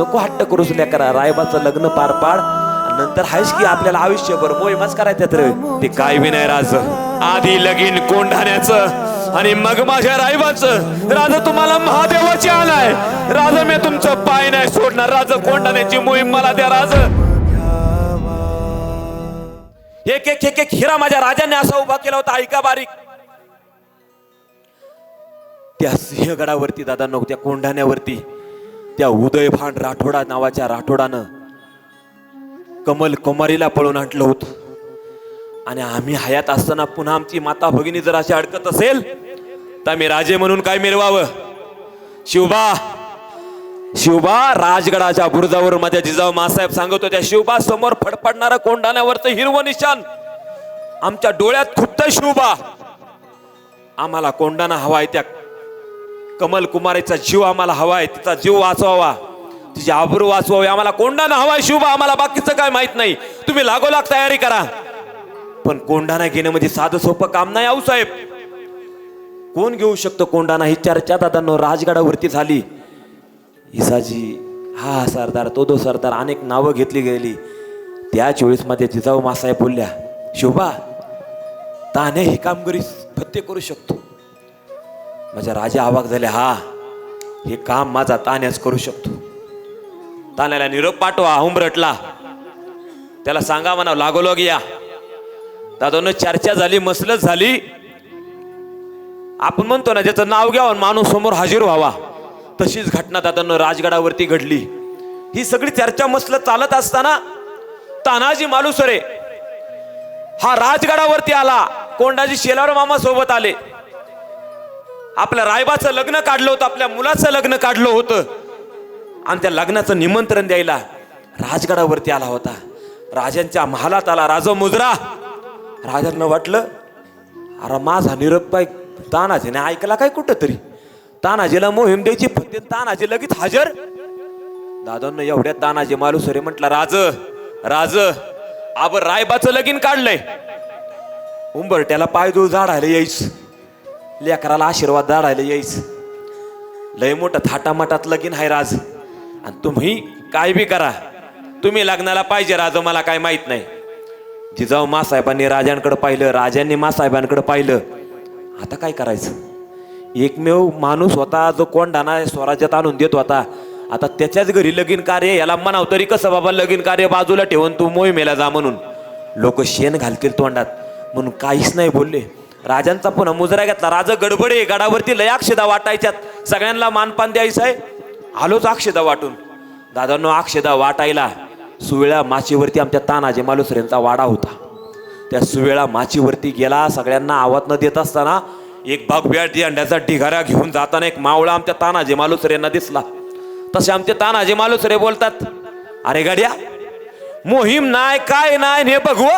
नको हट्ट करूस करा. रायबाचं लग्न पार पाड. नंतर हायस की आपल्याला आयुष्यभर मोहिमाच करायच्यात रे. ते काय बी नाही राज. आधी लगीन कोंढाण्याचं आणि मग माझ्या रायबाचं. राजा तुम्हाला महादेवाची आलाय. राजा मी तुमचं पाय नाही सोडणार. राजा कोंढाण्याची मोहीम मला द्या राज. एक एक एक एक हिरा माझ्या राजाने असा उभा केला होता. ऐका बारीक. त्या सिंहगडावरती दादा नव्हत्या कोंढाण्यावरती. त्या उदयभान राठोडा नावाच्या राठोडानं कमल कुमारीला पळून आणलं होतं. आणि आम्ही हयात असताना पुन्हा आमची माता भगिनी जर अशी अडकत असेल तर आम्ही राजे म्हणून काय मिरवावं? शिवबा! शिवबा राजगडाच्या बुरुजावर माझ्या जिजाऊ मासाहेब सांगत होत्या शिवबा समोर फडफडणारं कोंढाण्यावरचं हिरवं निशान आमच्या डोळ्यात खुपत शिवबा. आम्हाला कोंडाणा हवाय त्या कमल कुमारीचा जीव आम्हाला हवाय तिचा जीव वाचवावा. तिची आबरू वाचवावी. आम्हाला कोंडाना हवाय शुभ आम्हाला बाकीचं काय माहीत नाही. तुम्ही लागोलाग तयारी करा. पण कोंडाणा घेणं म्हणजे साधं सोपं काम नाही आऊ साहेब. कोण घेऊ शकतो कोंडाना ही चर्चा दादांनो राजगडावरती झाली. इसाजी हा सरदार तो दो सरदार अनेक नावं घेतली गेली. त्याच वेळेस माझ्या जिजाऊ मासाहेब बोलल्या शोभा ताने ही कामगिरी फत्ते करू शकतो. माझ्या राजा आवाक झाले हा हे काम माझा तान्याच करू शकतो. तान्याला निरोप पाठवा उमरटला त्याला सांगा म्हणा लागोलो या दादानं चर्चा झाली मसलत झाली. आपण म्हणतो ना ज्याचं नाव घ्यावं माणूस समोर हजर व्हावा. तशीच घटना दादानं राजगडावरती घडली. ही सगळी चर्चा मसलत चालत असताना तानाजी मालुसरे हा राजगडावरती आला. कोंडाजी शेलार मामा सोबत आले. आपल्या रायबाचं लग्न काढलं होतं आपल्या मुलाचं लग्न काढलं होतं. आणि त्या लग्नाचं निमंत्रण द्यायला राजगडावरती आला होता. राजांच्या महालात आला राजा मुजरा. राजांना वाटलं अरे माझा निरोप काय तानाजीने ऐकला काय कुठं तरी तानाजीला मोहीम द्यायची फते तानाजी लगेच हजर. दादांना एवढ्या तानाजी मालुसरे म्हटलं राज राज आब रायबाचं लगीन काढलंय. उंबरट्याला पायदूळ झाडायला यायचं. लेकराला आशीर्वाद दाडायला यायच. लय मोठं थाटामाटात लगीन आहे राज. आणि तुम्ही काय बी करा. तुम्ही लग्नाला पाहिजे राज मला काय माहीत नाही. जिजाऊ मासाहेबांनी राजांकडे पाहिलं राजांनी मासाहेबांकडे पाहिलं. आता काय करायचं? एकमेव माणूस होता जो कोंडाना स्वराज्यात आणून देत होता. आता त्याच्याच घरी लगीन कार्य याला म्हणाव तरी कसं बाबा लगीन कार्य बाजूला ठेवून तू मोहिमेला जा म्हणून. लोक शेण घालतील तोंडात. म्हणून काहीच नाही बोलले. राजांचा पुन्हा मुजरा घेतला. राजा गडबडे गडावरती लय अक्षदा वाटायच्यात. सगळ्यांना मानपान द्यायचं आहे. आलोच अक्षदा वाटून. दादांनो अक्षदा वाटायला सुवेळा माचीवरती आमच्या तानाजी मालुसरेंचा वाडा होता. त्या सुवेळा माचीवरती गेला सगळ्यांना आवाज न देत असताना एक भगव्या अंड्याचा ढिगारा घेऊन जाताना एक मावळा आमच्या तानाजी मालुसरेंना दिसला. तसे आमचे तानाजी मालुसरे बोलतात अरे गाड्या मोहीम नाही काय नाही हे बघू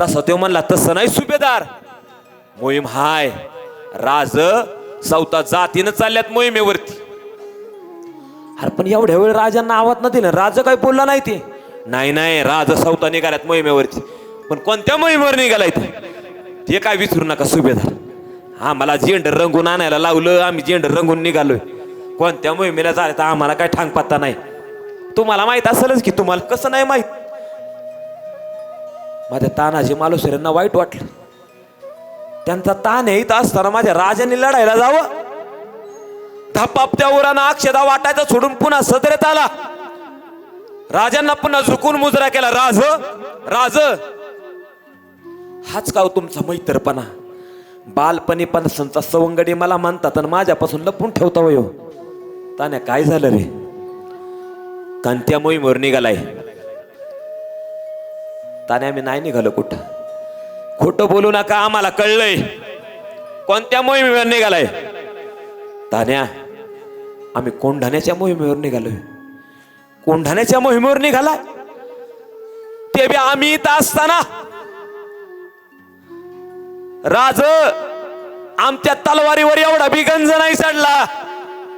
तसं तो म्हणला तसं नाही सुभेदार. मोहीम हाय. राज चौथा जातीनं चालल्यात मोहिमेवरती. अरे पण एवढ्या वेळ राजांना आवाज न दिलं. राजा काय बोलला नाही ते. नाही नाही. राज सौता निघाल्यात मोहिमेवरती. पण कोणत्या मोहिमेवर निघालाय ते? ते काय विसरू नका सुभेदार. आम्हाला जेंडर झेंड रंगून आणायला लावलं. आम्ही झेंड रंगून निघालोय. कोणत्या मोहिमेला झालं तर आम्हाला काय ठांग पत्ता नाही. तुम्हाला माहीत असेलच की तुम्हाला कसं नाही माहीत? माझ्या तानाजी मालुसऱ्यांना वाईट वाटलं. त्यांचा ताण येत असताना माझ्या राजांनी लढायला जावं. धपापत्या उरानं अक्षदा वाटायचा सोडून पुन्हा सदरेत आला. राजांना पुन्हा झुकून मुजरा केला राज राज हाच काव तुमचा मैत्रपणा. बालपणी पण संचा सवंगडी मला मानतात आणि माझ्यापासून लपून ठेवता वयो. तान्या काय झालं रे? कांत्या मोहीमवर निघालाय. ताने आम्ही नाही निघालो कुठं? खोटं बोलू नका आम्हाला कळलंय. कोणत्या मोहिमेवर निघालाय? तान्या आम्ही कोंढाण्याच्या मोहिमेवर निघालोय. कोंढाण्याच्या मोहिमेवर निघाला? ते बी आम्ही इथं असताना. राज आमच्या तलवारीवर एवढा बिगंज नाही चढला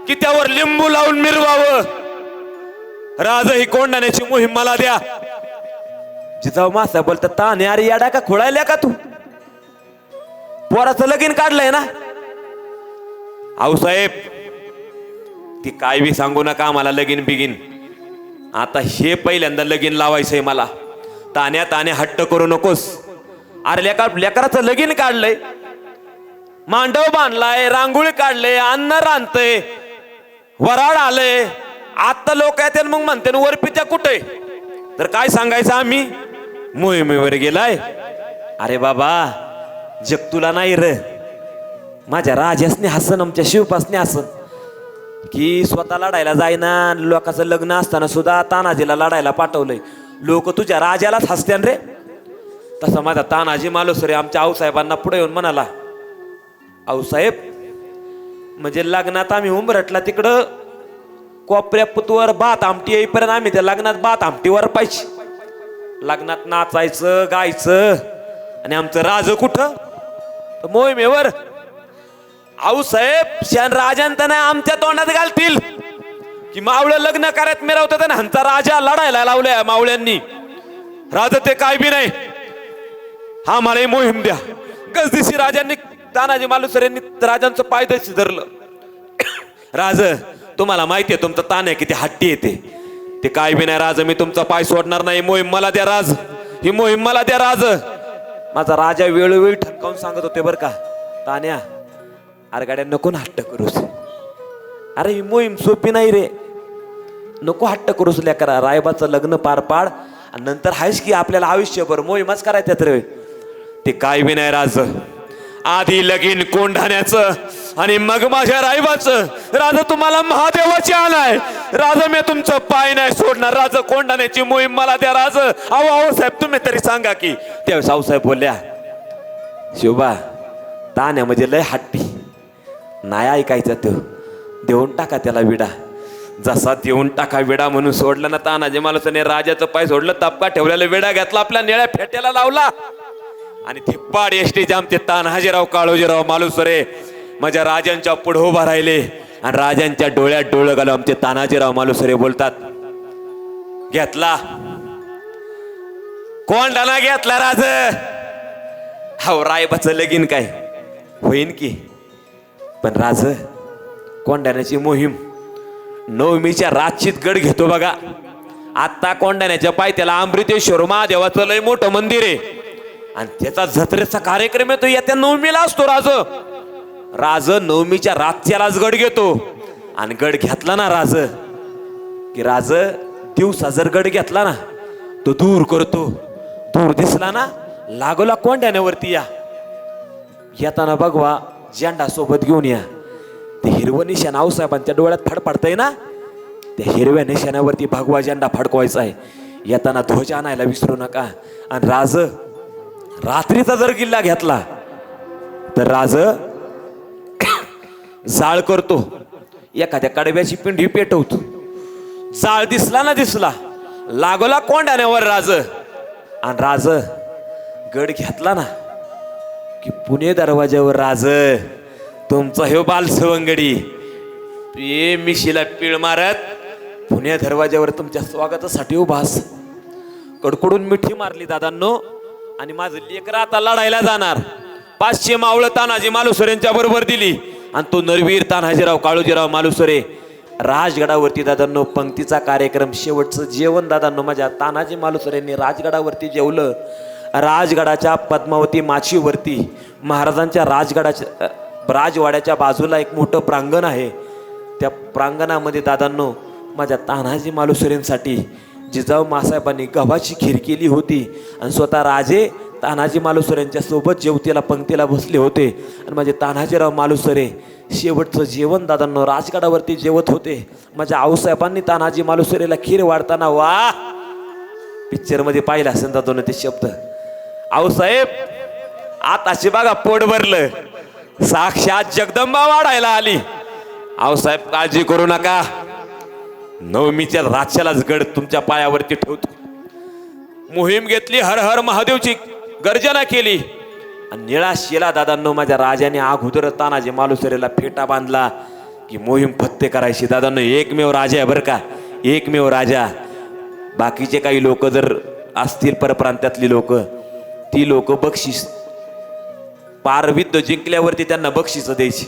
की त्यावर लिंबू लावून मिरवावं. राज ही कोंढाण्याची मोहीम मला द्या. जिजाऊ मासा बोलतात ताने अरे याडा का खोळायला का तू? पोराचं लगीन काढलंय ना. आऊसाहेब ती काय बी सांगू नका आम्हाला लगीन बिगीन. आता हे पहिल्यांदा लगीन लावायचंय मला. तान्या तान्या हट्ट करू नकोस. अरे लेका लेकराचं लगीन काढलंय. मांडव बांधलाय रांगोळी काढले अन्न रांधतय. वराड आलंय. आता लोक येते मग म्हणते ना वरपित्या कुठे तर काय सांगायचं आम्ही? मोहिमेवर गेलाय. अरे बाबा जग तुला नाही र. माझ्या राजासने हसन आमच्या शिवपासने हसन. की स्वतः लढायला जाईना लोकांचं लग्न असताना सुद्धा तानाजीला लढायला पाठवलंय. लोक तुझ्या राजालाच हसत्यान रे. तसा माझा तानाजी मालोसरे आमच्या आऊसाहेबांना पुढे येऊन म्हणाला आऊसाहेब म्हणजे लग्नात आम्ही उंबरटला तिकडं कोपऱ्या पुतवर भात आमटी येईपर्यंत आम्ही त्या लग्नात भात आमटीवर पाहिजे लग्नात नाचायचं गायचं. आणि आमचं राज कुठं? तर मोहिमेवर. आऊसाहेब शान राजांत नाही आमच्या तोंडात घालतील. की मावळं लग्न करत मिरवतात ना ह्यांचा राजा लढायला लावलाय मावळ्यांनी. राजा ते काय बी नाही. हा मला ही मोहीम द्या. गजदिशी राजांनी तानाजी मालुसर यांनी राजांचं पायदशी धरलं. राज तुम्हाला माहिती आहे तुमचं तान आहे किती हट्टी येते. ते काय बी नाही राज मी तुमचा पाय सोडणार नाही. मोहीम मला द्या राज. ही मोहीम मला द्या राज. माझा राजा वेळोवेळी ठणकावून सांगत होते बरं का तान्या अरे गाड्या नको ना हट्ट करूस. अरे ही मोहीम सोपी नाही रे. नको हट्ट करूस लेकरा रायबाचं लग्न पार पाड आणि नंतर हायस की आपल्याला आयुष्यभर मोहीमच करायच्यात रे. ते काय बी नाही राज. आधी लगीन कोंढाण्याचं आणि मग माझ्या रायबाचं. राजा तुम्हाला महादेवाची आलाय राजा मी तुमचं पाय नाही सोडणार. राजा कोंढाण्याची मोहीम मला द्या राज. अहो अहो साहेब तुम्ही तरी सांगा की. त्यावेळेस आऊसाहेब बोलल्या शिवबा ताण्या म्हणजे लय हट्टी. नाही ऐकायचा तो. देऊन टाका त्याला विडा. जसा देऊन टाका विडा म्हणून सोडला ना तानाजी मालसाने राजाचं पाय सोडलं तपका ठेवलेला विडा घेतला आपल्या निळ्या फेट्याला लावला. आणि थिप्पाड एसटी जामते तानाजीराव काळोजीराव मालुसरे माझ्या राजांच्या पुढे उभा राहिले. आणि राजांच्या डोळ्यात डोळं घालून आमचे तानाजीराव मालुसरे बोलतात घेतला. कोण डाना घेतला राज? हाव रायबाचं लगीन काय? होईन की. पण राज कोंडाण्याची मोहीम नवमीच्या रातचीत गड घेतो बघा. आत्ता कोंडाण्याच्या पायथ्याला अमृतेश्वर महादेवाचं लय मोठं मंदिर आहे. आणि त्याचा जत्रेचा कार्यक्रम येतो येत्या नवमीला असतो राज. राज नवमीच्या रातच्यालाच गड घेतो. आणि गड घेतला ना राज. की राज दिवसा जर गड घेतला ना तो दूर करतो. दूर दिसला ना लागोला कोंड्याण्यावरती या. येताना बघवा झेंडा सोबत घेऊन या. ते हिरवं निशाण आऊसाहेबांच्या डोळ्यात फडफडतंय ना त्या हिरव्या निशाण्यावरती भगवा झेंडा फडकवायचा आहे. येताना ध्वज आणायला विसरू नका. आणि राज रात्रीचा जर किल्ला घेतला तर राज जाळ करतो. एखाद्या कडव्याची पिंडी पेटवतो. जाळ दिसला ना दिसला लागोला कोंडाण्यावर राज. आणि राज गड घेतला ना की पुणे दरवाज्यावर राज तुमचा हे बाल सवंगडी. ये मिशीला पीळ मारत पुणे दरवाज्यावर तुमच्या स्वागतासाठी उभास कडकडून मिठी मारली दादांनो आणि माझं लेकर आता लढायला जाणार. पाचशे मावळं तानाजी मालुसरेंच्या बरोबर दिली. आणि तो नरवीर तानाजीराव काळूजीराव मालुसरे. राजगडावरती दादांनो पंक्तीचा कार्यक्रम शेवटचं जेवण दादांनो माझ्या तानाजी मालुसरेंनी राजगडावरती जेवलं. राजगडाच्या पद्मावती माचीवरती महाराजांच्या राजगडाच्या राजवाड्याच्या बाजूला एक मोठं प्रांगण आहे. त्या प्रांगणामध्ये दादांनो माझ्या तानाजी मालुसरेंसाठी जिजाऊ मासाहेबांनी गव्हाची खीर केली होती आणि स्वतः राजे तानाजी मालुसरे यांच्या सोबत जेवतीला पंक्तीला बसले होते. आणि माझे तानाजीराव मालुसरे शेवटचं जेवण दादांना राजगडावरती जेवत होते. माझ्या आऊसाहेबांनी तानाजी मालुसरेला खीर वाढताना वा! पिक्चरमध्ये पाहिलं असेल दादोनं ते शब्द. आऊसाहेब आताशी बघा पोट भरलं. साक्षात जगदंबा वाढायला आली. आऊसाहेब काळजी करू नका. नवमीच्या राशालाच गड तुमच्या पायावरती ठेवतो. मोहीम घेतली हर हर महादेवची गर्जना केली. आणि निळा शिला दादांनो माझ्या राजाने आग उदर तानाजी मालुसरेला फेटा बांधला की मोहीम फत्ते करायची. दादांनो एकमेव राजा आहे बरं का? एकमेव राजा. बाकीचे काही लोक जर असतील परप्रांतातली लोक ती लोक बक्षीस पारविद्ध जिंकल्यावरती त्यांना बक्षीस द्यायची.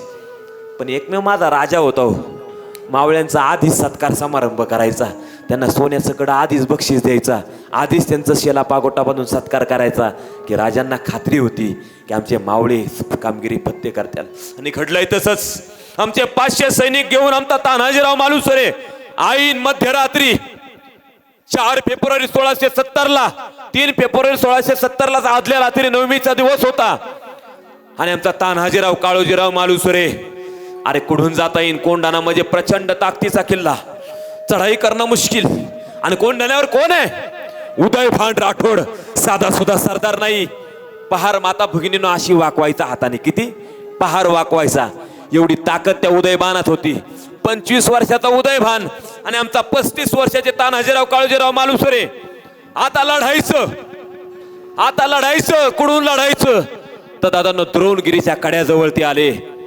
पण एकमेव माझा राजा होता हो. मावळ्यांचा आधीच सत्कार समारंभ करायचा. त्यांना सोन्यासकडं आधीच बक्षीस द्यायचा. आधीच त्यांचं शेला पागोटा बांधून सत्कार करायचा की राजांना खात्री होती की आमचे मावळे कामगिरी पत्ते करतात. आणि घडलंय तसंच आमचे पाचशे सैनिक घेऊन आमचा तानाजीराव मालुसरे आईन मध्यरात्री चार फेब्रुवारी सोळाशे सत्तर ला तीन फेब्रुवारी सोळाशे सत्तर ला आदल्या रात्री नवमीचा दिवस होता. आणि आमचा तान्हाजीराव काळोजीराव मालुसरे अरे कुठून जाता येईन? कोंडाणा म्हणजे प्रचंड ताकदीचा किल्ला. चढाई करणं मुश्किल. आणि कोंडाण्यावर कोण आहे? उदय भांड राठोड. साधा सुद्धा सरदार नाही. पहार माता भगिनीनं अशी वाकवायचा हाताने. किती? पहार वाकवायचा. एवढी ताकद त्या उदयभानात होती. पंचवीस वर्षाचा उदयभान आणि आमचा पस्तीस वर्षाचे तानाजीराव काळजीराव मालुसरे. आता लढायचं. आता लढायचं. कुठून लढायचं? तर दादानं द्रोणगिरीच्या कड्याजवळ ते आले.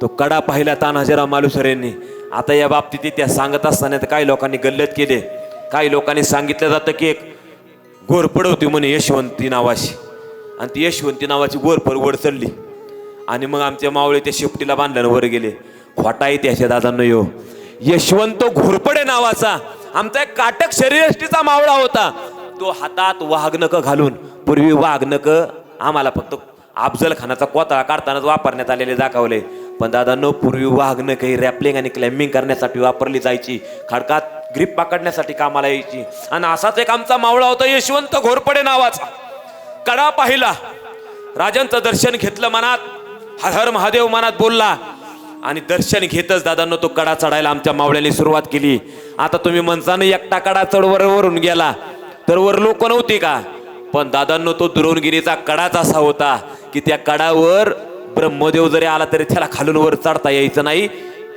तो कडा पाहिला तानाजीराव मालुसरेंनी आता या बाबतीत त्या सांगत असताना तर काही लोकांनी गल्लत केले. काही लोकांनी सांगितलं जातं की एक घोरपड होती म्हणे यशवंती नावाची. आणि ती यशवंती नावाची घोरपड वर चढली. आणि मग आमच्या मावळे त्या शेपटीला बांधल्यानं वर गेले. खोटा इतिहास दादांना यो. यशवंत घोरपडे नावाचा आमचा एक काटक शरीरष्टीचा मावळा होता. तो हातात वाघनक घालून पूर्वी वाघनक आम्हाला फक्त अफजल खानाचा कोताळा काढतानाच वापरण्यात आलेले दाखवले. पण दादांनो पूर्वी वाघनं काही रॅपलिंग आणि क्लाइम्बिंग करण्यासाठी वापरली जायची. खडकात ग्रीप पकडण्यासाठी कामाला यायची. आणि असाच एक आमचा मावळा होता यशवंत घोरपडे नावाचा. कडा पाहिला. राजांचं दर्शन घेतलं मनात. हर हर महादेव मनात बोलला. आणि दर्शन घेतच दादांनो तो कडा चढायला आमच्या मावळ्याने सुरुवात केली. आता तुम्ही म्हणता एकटा कडा चढवर वरून गेला. तर वर लोक नव्हती का? पण दादांनो तो द्रोणगिरीचा कडाच असा होता की त्या कडावर ब्रह्मदेव जरी आला तरी त्याला खालून वर चढता यायचं नाही.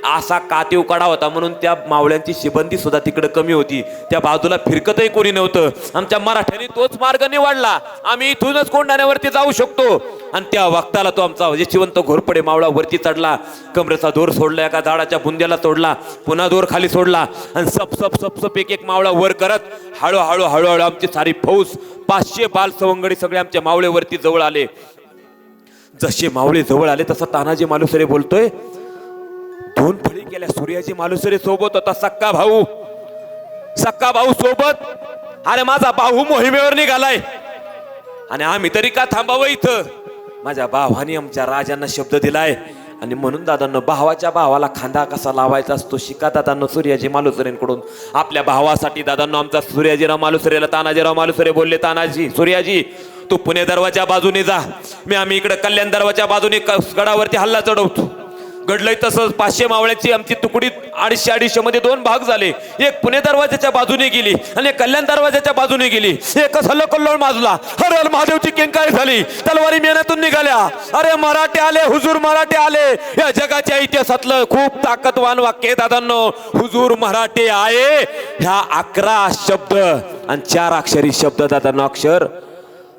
असा कातीव कडा होता म्हणून त्या मावळ्यांची शिबंदी सुद्धा तिकडे कमी होती. त्या बाजूला फिरकतही कोणी नव्हतं. आमच्या मराठ्यांनी तोच मार्ग निवडला. आम्ही इथूनच कोंडाण्यावरती जाऊ शकतो. आणि त्या वक्ताला तो आमचा यशवंत घोरपडे मावळा वरती चढला. कमरेचा दोर सोडला एका झाडाच्या बुंद्याला तोडला पुन्हा दोर खाली सोडला. आणि सप सप सप सप एक एक मावळा वर करत हळूहळू हळूहळू आमची सारी फौज पाचशे बाल सवंगडी सगळे आमच्या मावळेवरती जवळ आले. जसे मावळे जवळ आले तसं तानाजी मालुसरे बोलतोय दोन फळी केल्या सूर्याजी मालुसरे सोबत होता सक्का भाऊ. सक्का भाऊ सोबत? अरे माझा भाऊ मोहिमेवर निघालाय. आणि आम्ही तरी का थांबावं इथं? माझ्या भावाने आमच्या राजांना शब्द दिलाय. आणि म्हणून दादांना भावाच्या भावाला खांदा कसा लावायचा असतो शिका दादांना सूर्याजी मालुसरेंकडून. आपल्या भावासाठी दादांना आमचा सूर्याजीराव मालुसरेला तानाजीराव मालुसरे बोलले तानाजी सूर्याजी तू पुणे दरवाजा बाजूने जा. मी आम्ही इकडे कल्याण दरवाजा बाजूने गडावरती हल्ला चढवतो. घडलंय तसंच पाचशे मावळ्याची आमची तुकडी अडीचशे अडीचशे मध्ये दोन भाग झाले. एक पुणे दरवाजाच्या बाजूने गेली आणि एक कल्याण दरवाजाच्या बाजूने गेली. एकच हल्लो कल्लोळ माजला. हर महादेवची किंकाळी झाली. तलवारी मेहनतून निघाल्या. अरे मराठे आले हुजूर मराठे आले. या जगाच्या इतिहासातलं खूप ताकदवान वाक्य दादांनो. हुजूर मराठे आहे. ह्या अकरा शब्द आणि चार अक्षरी शब्द दादांनो अक्षर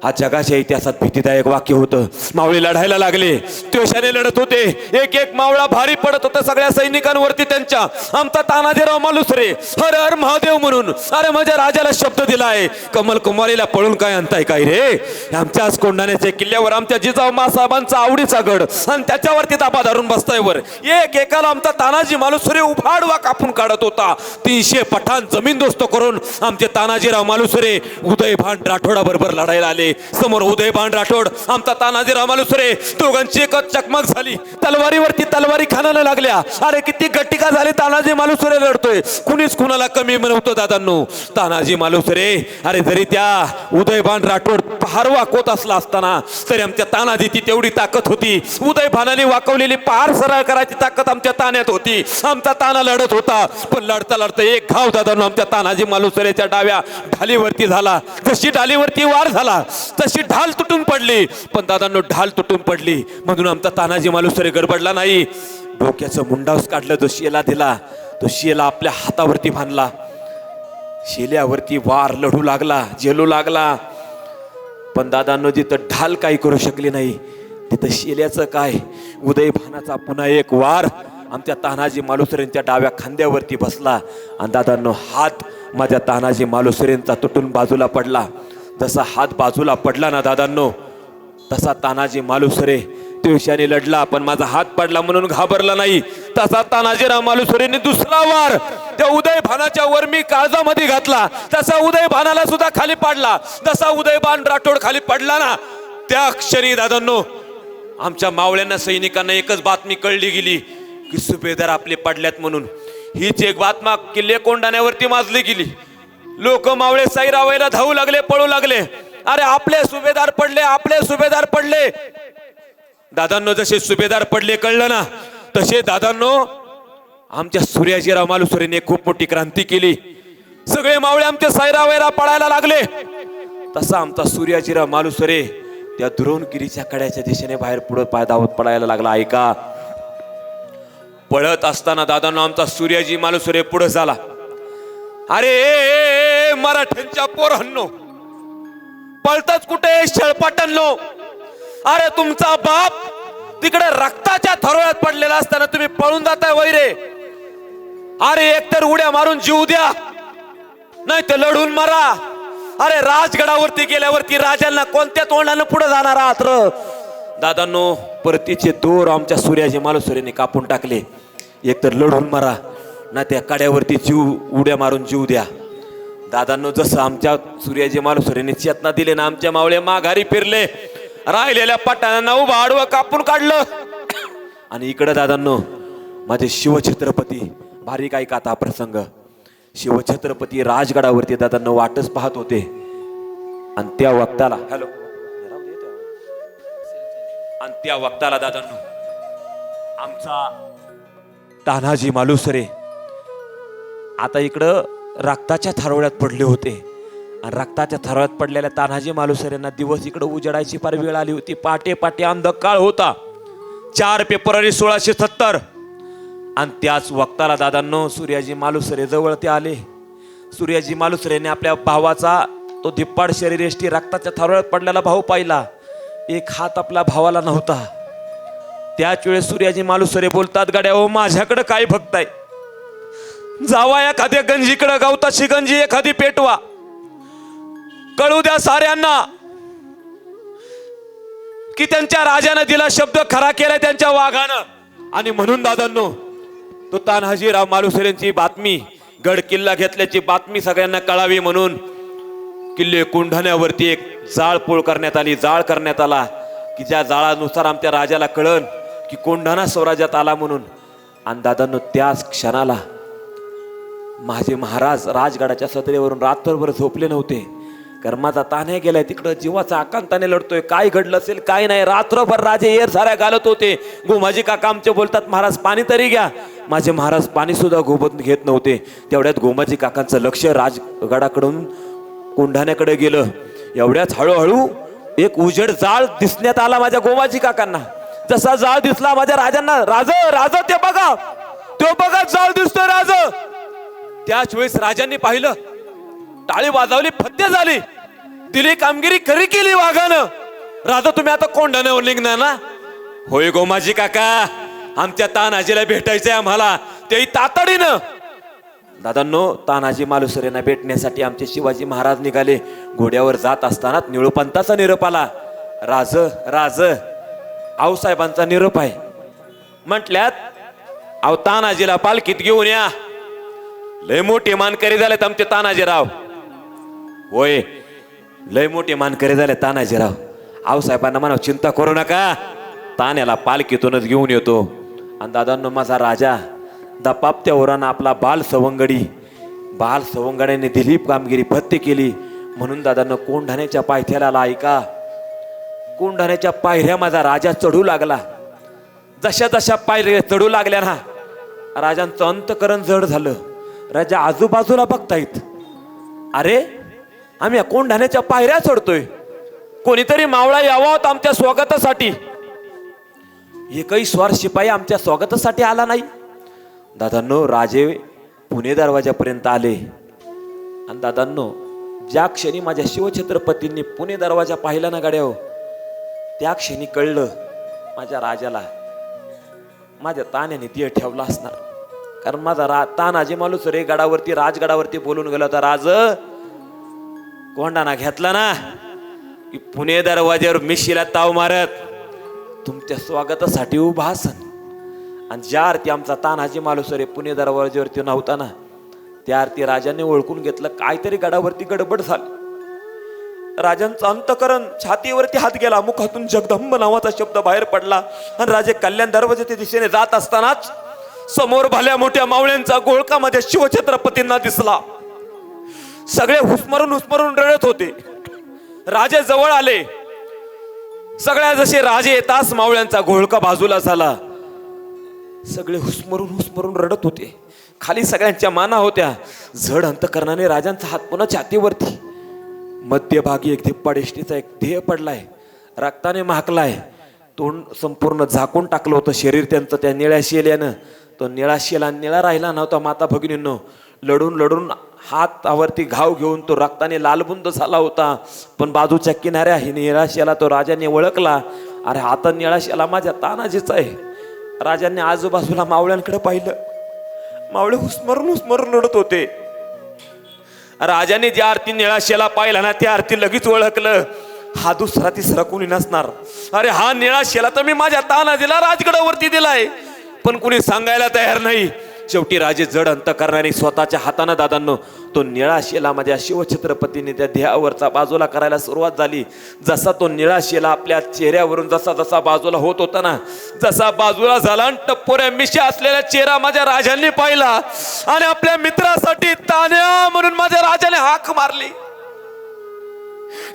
हा जगाच्या इतिहासात भीतीदायक वाक्य होतं. मावळे लढायला लागले. त्वेषाने लढत होते. एक एक मावळा भारी पडत होता सगळ्या सैनिकांवरती त्यांच्या. आमचा तानाजीराव मालुसरे. हर हर महादेव म्हणून. अरे माझ्या राजाला शब्द दिलाय. कमल कुमारीला पळून काय आणताय काय रे? आमच्याच कोंडाण्याच्या किल्ल्यावर आमच्या जिजाऊ मासाहेबांचा आवडीचा गड आणि त्याच्यावरती ताबा धरून बसताय वर. एक एकाला आमचा तानाजी मालुसरे उभाडवा कापून काढत होता. तीनशे पठाण जमीन दोस्त करून आमचे तानाजीराव मालुसरे उदय भान राठोडा बरोबर लढायला आले. समोर उदयभान राठोड आमचा तानाजी रामालुसरे दोघांची एकच चकमक झाली. तलवारीवरती तलवारी खानाला लागल्या. अरे किती गट्टिका झाली तानाजी मालुसरे लढतोय कुणीच कुणाला कमी म्हणतो दादांनो. तानाजी मालुसरे अरे जरी त्या उदयभान राठोड पहार वाकवत असला असताना तरी आमच्या तानाजीची तेवढी ताकद होती. उदयभानाने वाकवलेली पहार सरळ करायची ताकद आमच्या ताण्यात होती. आमचा ताना लढत होता. पण लढता लढता एक घाव दादांनो आमच्या तानाजी मालुसरेच्या डाव्या ढालीवरती झाला. जशी ढालीवरती वार झाला तशी ढाल तुटून पडली. पण दादांनो ढाल तुटून पडली. म्हणून आमचा तानाजी मालुसरे गडबडला नाही. डोक्याचं मुंडावस काढलं जो शेला दिला. तो शेला आपल्या हातावरती बांधला. शेल्यावरती वार लढू लागला जेलू लागला. पण दादांनो जिथं ढाल काही करू शकली नाही तिथं शेल्याचं काय? उदयभानाचा पुन्हा एक वार आमच्या तानाजी मालुसरेंच्या डाव्या खांद्यावरती बसला. आणि दादांनो हात माझ्या तानाजी मालुसरेंचा तुटून बाजूला पडला. जसा हात बाजूला पडला ना दादांनो तसा तानाजी मालुसरे मृत्यूशाने लढला पण माझा हात पडला म्हणून घाबरला नाही. तसा तानाजीराव मालुसरेने दुसरा वार त्या उदय भानाच्या वर मी काळजामध्ये घातला. तसा उदय भानाला सुद्धा खाली पाडला. जसा उदयबान राठोड खाली पडला ना त्या क्षणी दादांनो आमच्या मावळ्यांना सैनिकांना एकच बातमी कळली गेली की सुभेदार आपले पडल्यात म्हणून. हीच एक बातमा किल्ले कोंडाण्यावरती माजली गेली. लोक मावळे साईरावायला धावू लागले पळू लागले. अरे आपले सुभेदार पडले आपले सुभेदार पडले. दादांनो जसे सुभेदार पडले कळलं ना? तसे दादांनो आमच्या सूर्याजीराव मालुसरेने खूप मोठी क्रांती केली. सगळे मावळे आमचे सायरावायला पळायला लागले. तसा आमचा सूर्याजीराव मालुसरे त्या दुरोणगिरीच्या कड्याच्या दिशेने बाहेर पुढे पाय धावत पडायला लागला ऐका. पळत असताना दादांनो आमचा सूर्याजी मालुसरे पुढे झाला. अरे मराठ्यांच्या पोरांनो पळतच कुठे शेळपाटांनो अरे तुमचा बाप तिकडे रक्ताच्या थरोळ्यात पडलेला असताना तुम्ही पळून जाताय वैरे. अरे एकतर उड्या मारून जीव द्या नाही तर लढून मारा. अरे राजगडावरती गेल्यावरती राजांना कोणत्या तोंडानं पुढे जाणार आहात र? दादांनो परतीचे दोर आमच्या सूर्याजी मालुसरीने कापून टाकले. एकतर लढून मारा. ना त्या कड्यावरती जीव उड्या मारून जीव द्या. दादांनो जसं आमच्या सूर्याजी मालुसरेने चेतना दिले ना आमच्या मावळे माघारी फिरले. राहिलेल्या पटांना उभं आडवं कापून काढलं. आणि इकडं दादांनो माझे शिवछत्रपती भारी काय का आता प्रसंग? शिवछत्रपती राजगडावरती दादांना वाटच पाहत होते. आणि त्या वक्ताला हॅलो. आणि त्या वक्ताला दादांनो आमचा तानाजी मालुसरे आता इकडं रक्ताच्या थारोळ्यात पडले होते. आणि रक्ताच्या थारोळ्यात पडलेल्या तान्हाजी मालुसरेंना दिवस इकडं उजडायची फार वेळ आली होती. पाटे पाटे अंधकाळ होता. चार फेब्रुवारी सोळाशे सत्तर. आणि त्याच वक्ताला दादांनो सूर्याजी मालुसरे जवळ ते आले. सूर्याजी मालुसरेने आपल्या भावाचा तो धिप्पाड शरीरेष्टी रक्ताच्या थारोळ्यात पडलेला भाऊ पाहिला. एक हात आपल्या भावाला नव्हता. त्याच वेळेस सूर्याजी मालुसरे बोलतात गाड्या हो माझ्याकडे काय भक्त आहे जावा एखाद्या गंजीकडं गवताची गंजी एखादी पेटवा. कळू द्या साऱ्यांना की त्यांच्या राजानं दिला शब्द खरा केला त्यांच्या वाघानं. आणि म्हणून दादांनो तो तान्हाजीराव मालुसरेंची बातमी गड किल्ला घेतल्याची बातमी सगळ्यांना कळावी म्हणून किल्ले कुंढाण्यावरती एक जाळपोळ करण्यात आली. जाळ करण्यात आला की ज्या जाळानुसार आमच्या राजाला कळन की कोंढाणा स्वराज्यात आला म्हणून. आणि दादांनो त्याच क्षणाला माझे महाराज राजगडाच्या सदरेवरून रात्रभर झोपले नव्हते. कारण माझा तान्हे गेलाय तिकडं जीवाचा आकांताने लढतोय. काय घडलं असेल काय नाही रात्रभर राजे येर साऱ्या घालत होते. गोमाजी काका आमचे बोलतात महाराज पाणी तरी घ्या. माझे महाराज पाणी सुद्धा गोबत घेत नव्हते. तेवढ्यात गोमाजी काकांचं लक्ष राजगडाकडून कोंढाण्याकडे गेलं. एवढ्याच हळूहळू एक उजेड जाळ दिसण्यात आला माझ्या गोमाजी काकांना. जसा जाळ दिसला माझ्या राजांना राज राज ते बघा तो बघा जाळ दिसतोय राज. त्याच वेळेस राजांनी पाहिलं टाळी वाजवली फत्ते झाली. दिली कामगिरी खरी केली वाघानं. राजा तुम्ही आता कोंडाण्यावर निघणार ना? होय गोमाजी काका आमच्या तानाजीला भेटायचंय आम्हाला. तेही तातडीनं. दादांनो तानाजी मालुसरेंना भेटण्यासाठी आमचे शिवाजी महाराज निघाले. घोड्यावर जात असताना निळोपंताचा निरोप आला. राज राज आऊसाहेबांचा निरोप आहे. म्हटल्यात अहो तानाजीला पालखीत घेऊन या. लय मोठे मानकरी झालेत आमचे तानाजीराव. होय लय मोठे मानकरी झाले तानाजीराव. आऊसाहेबांना म्हणा चिंता करू नका. ताण्याला पालखीतूनच घेऊन येतो. आणि दादांनो माझा राजा दपापत्या ओरानं आपला बाल सवंगडी बाल सवंगड्याने दिली कामगिरी भत्ते केली. म्हणून दादानं कोंढाण्याच्या पायथ्याला ऐका कोंढाण्याच्या पायऱ्या माझा राजा चढू लागला. जशा जशा पायऱ्या चढू लागल्या ना राजांचं अंतकरण जड झालं. राजा आजूबाजूला बघतायत. अरे आम्ही अकोंढाण्याच्या कोंढाण्याच्या पायऱ्या चढतोय. कोणीतरी मावळा यावा होता आमच्या स्वागतासाठी. एकही स्वार शिपाई आमच्या स्वागतासाठी आला नाही. दादांनो राजे पुणे दरवाजापर्यंत आले. आणि दादांनो ज्या क्षणी माझ्या शिवछत्रपतींनी पुणे दरवाजा पाहिला ना गाड्या हो, त्या क्षणी कळलं माझ्या राजाला माझ्या ताण्याने ती ठेवला असणार. कारण माझा रा तानाजी मालूच रे गडावरती राजगडावरती बोलून गेला होता राज कोंडाना घेतला ना? की पुणे दरवाज्यावर मिशीला ताव मारत तुमच्या स्वागतासाठी उभा असन. आणि ज्या आरती आमचा तानाजी मालुसरे पुणे दरवाजेवरती नव्हता ना त्या आरती राजाने ओळखून घेतलं काहीतरी गडावरती गडबड झाली. राजांचं अंतकरण छातीवरती हात गेला मुखातून जगदंब नावाचा शब्द बाहेर पडला. आणि राजे कल्याण दरवाजेच्या दिशेने जात असतानाच समोर भल्या मोठ्या मावळ्यांचा गोळकामध्ये शिवछत्रपतींना दिसला. सगळे हुसमरून हुसमरून रडत होते. राजे जवळ आले. सगळ्या जसे राजे येताच मावळ्यांचा घोळका बाजूला झाला. सगळे हुसमरून हुसमरून रडत होते. खाली सगळ्यांच्या माना होत्या. झड अंतकरणाने राजांचा हात पुन्हा छातीवरती मध्यभागी एक धिप्पाडेष्टीचा एक ध्येय पडलाय. रक्ताने महाकलाय. तोंड संपूर्ण झाकून टाकलं होतं. शरीर त्यांचं त्या निळ्या शेल्यानं. तो निळा शिला निळा राहिला नव्हता माता भगिनींनो. लढून लढून हातावरती घाव घेऊन तो रक्ताने लालबुंद झाला होता. पण बाजूच्या किनाऱ्या ही निळा तो राजाने ओळखला. अरे आता निळा शेला माझ्या तानाजीचा आहे. राजांनी आजूबाजूला मावळ्यांकडे पाहिलं. मावळे हुस्मरून हुस्मरून लढत होते. राजाने ज्या आरती निळा शेला पाहिला ना त्या आरती लगेच ओळखलं. हा दुसरा तिसरा कोणी नसणार. अरे हा निळा शेला तर मी माझ्या तानाजीला दिला राजगडावरती दिलाय. पण कुणी सांगायला तयार नाही. शेवटी राजे जड अंतकरणाने स्वतःच्या हातानं दादांनो तो निळा शेला माझ्या शिवछत्रपतीने त्या ध्येयावरचा बाजूला करायला सुरुवात झाली. जसा तो निळा शेला आपल्या चेहऱ्यावरून जसा जसा बाजूला होत होता ना जसा बाजूला झाला आणि टप्पोऱ्या मिशा असलेला चेहरा माझ्या राजांनी पाहिला. आणि आपल्या मित्रासाठी तान्या म्हणून माझ्या राजाने हाक मारली.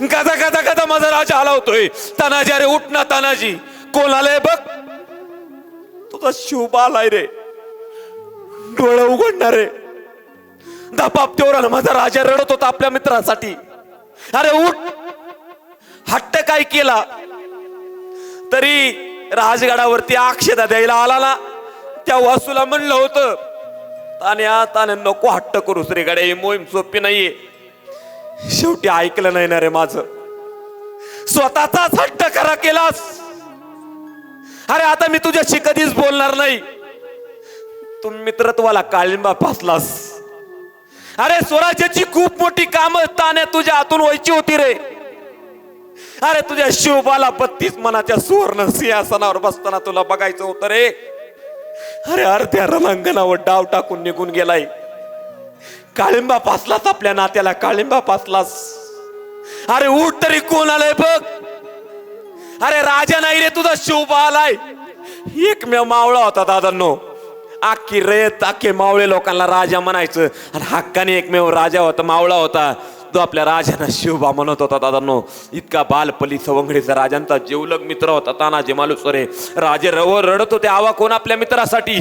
गदा गदा गदा माझा राजा आला होतोय. तानाजी अरे उठ ना तानाजी. कोण आलंय बघ. तुझा शिवबा आलाय रे. डोळं उघडणार. रे धपाप तेवढा माझा राजा रडत होता आपल्या मित्रासाठी. अरे उठ. हट्ट काय केला? तरी राजगडावरती आक्षेदा द्यायला आला ना. त्या वासूला म्हणलं होतं तान्या ताने नको हट्ट करू श्रीगडे ही मोहीम सोपी नाहीये. शेवटी ऐकलं नाही ना रे माझ. स्वतःचाच हट्ट करा केलास. अरे आता मी तुझ्याशी कधीच बोलणार नाही. तू मित्रत्वाला काळिंबा फासलास. अरे स्वराज्याची खूप मोठी काम ताने तुझ्या हातून व्हायची होती रे. अरे तुझ्या शिवबाला बत्तीस मनाच्या सुवर्ण सिंहासनावर बसताना तुला बघायचं होतं रे. अरे अर्ध्या रणांगणावर डाव टाकून निघून गेलाय. काळिंबा पासलाच आपल्या नात्याला काळिंबा पासलास अरे उठ तरी कोण आलाय बघ. अरे राजा नाही रे तुझा शिवबा आलाय. एकमेव मावळा होता दादांनो. आखी रेत आखे मावळे लोकांना राजा म्हणायचं. आणि हक्काने एकमेव राजा होता मावळा होता. तो आपल्या राजांना शिवबा म्हणत होता दादांनो. इतका बालपली सवंगडीचा राजांचा जीवलग मित्र होता तानाजी मालुसरे. राजे रव रडत होते आवा कोण आपल्या मित्रासाठी?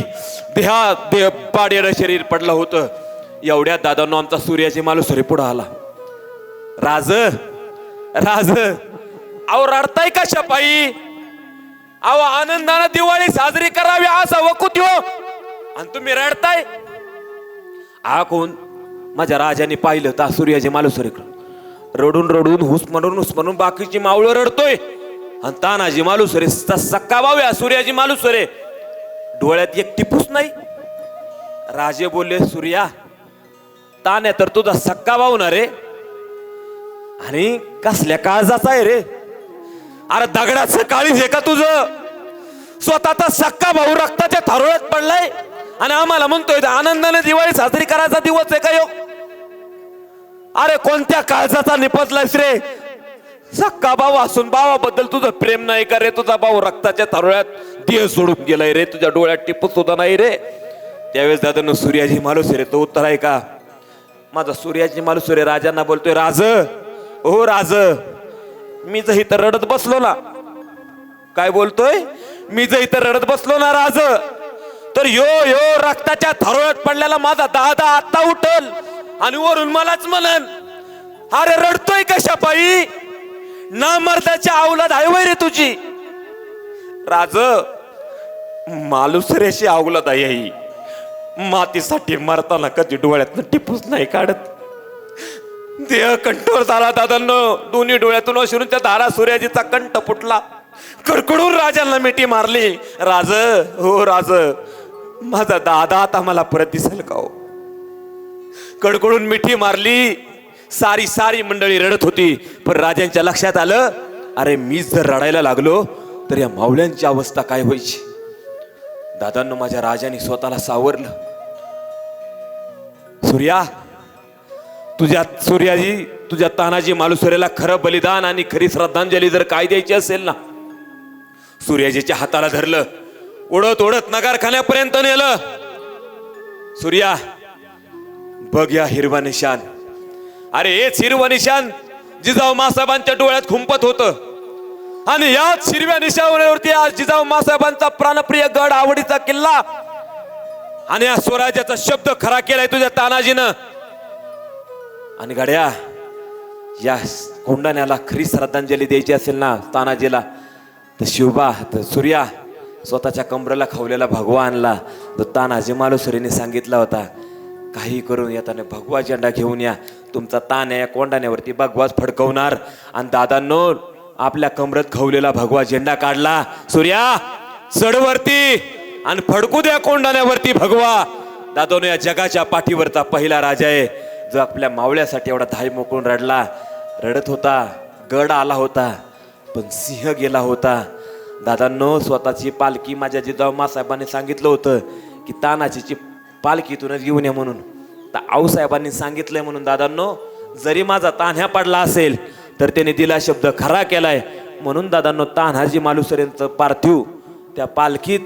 देहा देह पाडेड शरीर पडलं होतं. एवढ्या दादांनो आमचा सूर्याजी मालुसरे पुढे आला. राज राज. अहो रडताय कशा पायी? अहो आनंदानं दिवाळी साजरी करावी असा वकुत हो आणि तुम्ही रडताय? आ कोण? माझ्या राजाने पाहिलं ता सूर्याचे मालुसरेकडं रडून रडून हुस म्हणून हुस म्हणून बाकीची मावळं रडतोय. आणि तानाजी मालुसरे सक्का भाव्या सूर्याची मालुसरे डोळ्यात एक टिपूस नाही. राजे बोलले सूर्या तान्या तर तुझा सक्का भाऊ ना रे. आणि कसल्या काळजाचा आहे रे? अरे दगडाचं सकाळीच आहे का तुझं? स्वतःचा सक्का भाऊ रक्ताच्या थारोळ्यात पडलाय. आणि आम्हाला म्हणतोय आनंदाने दिवाळी साजरी करायचा दिवस आहे का यो? अरे कोणत्या काळजाचा निपजलायस रे? सक्का भाऊ असून भावाबद्दल तुझं प्रेम नाही का रे? तुझा भाऊ रक्ताच्या थारोळ्यात देह सोडून गेलाय रे. तुझ्या डोळ्यात टिपत सुद्धा नाही रे. त्यावेळेस दादा सूर्याजी मालूस रे तो उत्तर आहे का? माझा सूर्याजी मालूस रे राजांना बोलतोय राज हो राज मी जर इथं रडत बसलो ना काय बोलतोय? मी जर इथं रडत बसलो ना राज तर यो यो रक्ताच्या थारोळ्यात पडलेला माझा दादा आत्ता उठल आणि वरून मलाच म्हणन अरे रडतोय कशा पायी ना मर्दाच्या अवलाद आहे वय रे तुझी. राज मालुसरेशी अवलाद आहे आई मातीसाठी मरताना कधी डोळ्यातनं टिपूस नाही काढत. देह कंठोर झाला दादांनो. दोन्ही डोळ्यातून अश्रून त्या धारा सूर्याजीचा कंठ फुटला. कडकडून राजांना मिठी मारली. राज हो राज माझा दादा आता मला परत दिसेल का हो? कडकडून मिठी मारली. सारी सारी मंडळी रडत होती. पण राजांच्या लक्षात आलं अरे मीच जर रडायला लागलो तर या मावळ्यांची अवस्था काय व्हायची? दादांनो माझ्या राजाने स्वतःला सावरलं. सूर्या तुझ्या सूर्याजी तुझ्या तानाजी मालुसरेला खरं बलिदान आणि खरी श्रद्धांजली जर काय द्यायची असेल ना सूर्याजीच्या हाताला धरलं ओढत ओढत नगारखान्यापर्यंत नेलं. सूर्या बघ या हिरवा निशान अरे हेच हिरवा निशान जिजाऊ मासाहेबांच्या डोळ्यात खुंपत होत. आणि याच हिरव्या निशावरती आज जिजाऊ मासाहेबांचा प्राणप्रिय गड आवडीचा किल्ला. आणि या स्वराज्याचा शब्द खरा केलाय तुझ्या तानाजीनं. आणि गड्या या कोंडाण्याला खरी श्रद्धांजली द्यायची असेल ना तानाजीला तर शिवबा तर सूर्या स्वतःच्या कमरेला खावलेला भगवा आणला. तो तानाजी मालुसरीने सांगितला होता काही करून येताना भगवा झेंडा घेऊन या. तुमचा ताण या कोंडाण्यावरती भगवाच फडकवणार. आणि दादांनो आपल्या कमरेत खवलेला भगवा झेंडा काढला. सूर्या चढवरती आणि फडकू द्या कोंडाण्यावरती भगवा. दादोनो या जगाच्या पाठीवरचा पहिला राजा आहे. जो आपल्या मावळ्यासाठी एवढा धाय मोकळून रडला रडत होता गड आला होता पण सिंह गेला होता. दादांनो स्वतःची पालखी माझ्या जिजाऊ मासाहेबांनी सांगितलं होतं की तानाजीची पालखीतूनच घेऊन नये म्हणून. तर आऊसाहेबांनी सांगितलंय म्हणून दादांनो जरी माझा तान्ह्या पडला असेल तर त्याने दिला शब्द खरा केलाय. म्हणून दादांनो तान्हाजी मालुसरेंचं पार्थिव त्या पालखीत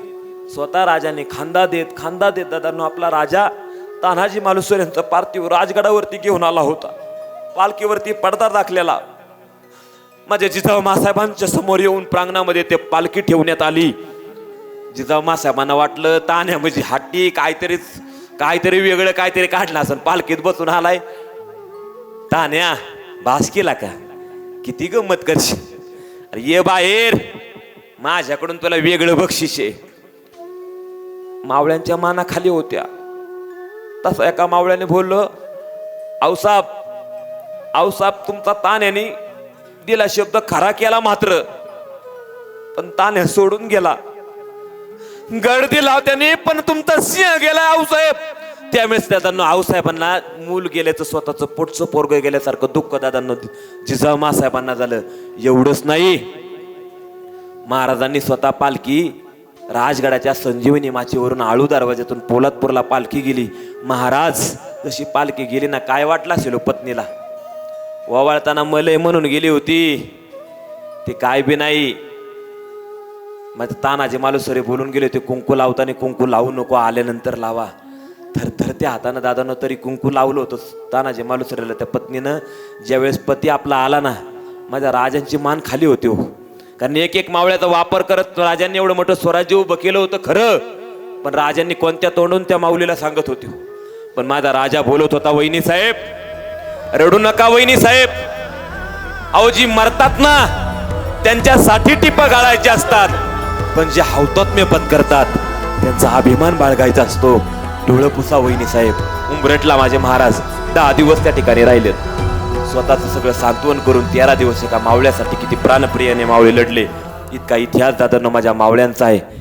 स्वतः राजाने खांदा देत खांदा देत दादांनो आपला राजा तान्हाजी मालुसर यांचं पार्थिव राजगडावरती घेऊन आला होता. पालखीवरती पडदा दाखलेला. माझ्या जिजाऊ मासाहेबांच्या समोर येऊन प्रांगणामध्ये ते पालखी ठेवण्यात आली. जिजाऊ मासाहेबांना वाटलं तान्या म्हणजे हट्टी काहीतरीच काहीतरी वेगळं काहीतरी काढलं असं पालखीत बसून आलाय. तान्या भास केला का? किती गंमत करशील. अरे ये बाहेर. माझ्याकडून तुला वेगळं बक्षीस आहे. मावळ्यांच्या मानाखाली होत्या. तसं एका मावळ्याने बोललं औसाब औसाब तुमचा तान्याने दिला शब्द खरा केला मात्र. पण तान्या सोडून गेला. गड दिला त्याने पण तुमचा सिंह गेला आऊसाहेब त्यावेळेस दादांना आऊसाहेबांना मूल गेल्याचं स्वतःचं पोटचं पोरग गेल्यासारखं दुःख दादांना जिजामा मासाहेबांना झालं. एवढंच नाही. महाराजांनी स्वतः पालखी राजगडाच्या संजीवनी माचीवरून आळू दरवाज्यातून पोलादपूरला पालखी गेली. महाराज जशी पालखी गेली ना काय वाटला असेल हो पत्नीला? ओवाळताना मलय म्हणून गेली होती. ते काय बी नाही. मग तानाजी मालुसरे बोलून गेले होते कुंकू लावताना कुंकू लावू नको आल्यानंतर लावा. तर तर त्या हातानं दादानं तरी कुंकू लावलं होतं. तानाजी मालुसरेला त्या पत्नीनं ज्यावेळेस पती आपला आला ना माझ्या राजांची मान खाली होती हो. कारण एक एक मावळ्याचा वापर करत राजांनी एवढं मोठं स्वराज्य उभं केलं होतं खरं. पण राजांनी कोणत्या तोंडून त्या माऊलीला सांगत होते? पण माझा राजा बोलत होता वहिनी साहेब रडू नका वहिनी साहेब. अहो जी मरतात ना त्यांच्यासाठी टिप गाळायचे असतात. पण जे हौतात्म्य पत्करतात त्यांचा अभिमान बाळगायचा असतो. डोळं पुसा वहिनी साहेब. उंबरटला माझे महाराज दहा दिवस त्या ठिकाणी राहिलेत. स्वतःचं सगळं सांत्वन करून तेरा दिवस एका मावळ्यासाठी किती प्राणप्रियाने मावळे लढले. इतका इतिहास दादांना माझ्या मावळ्यांचा आहे.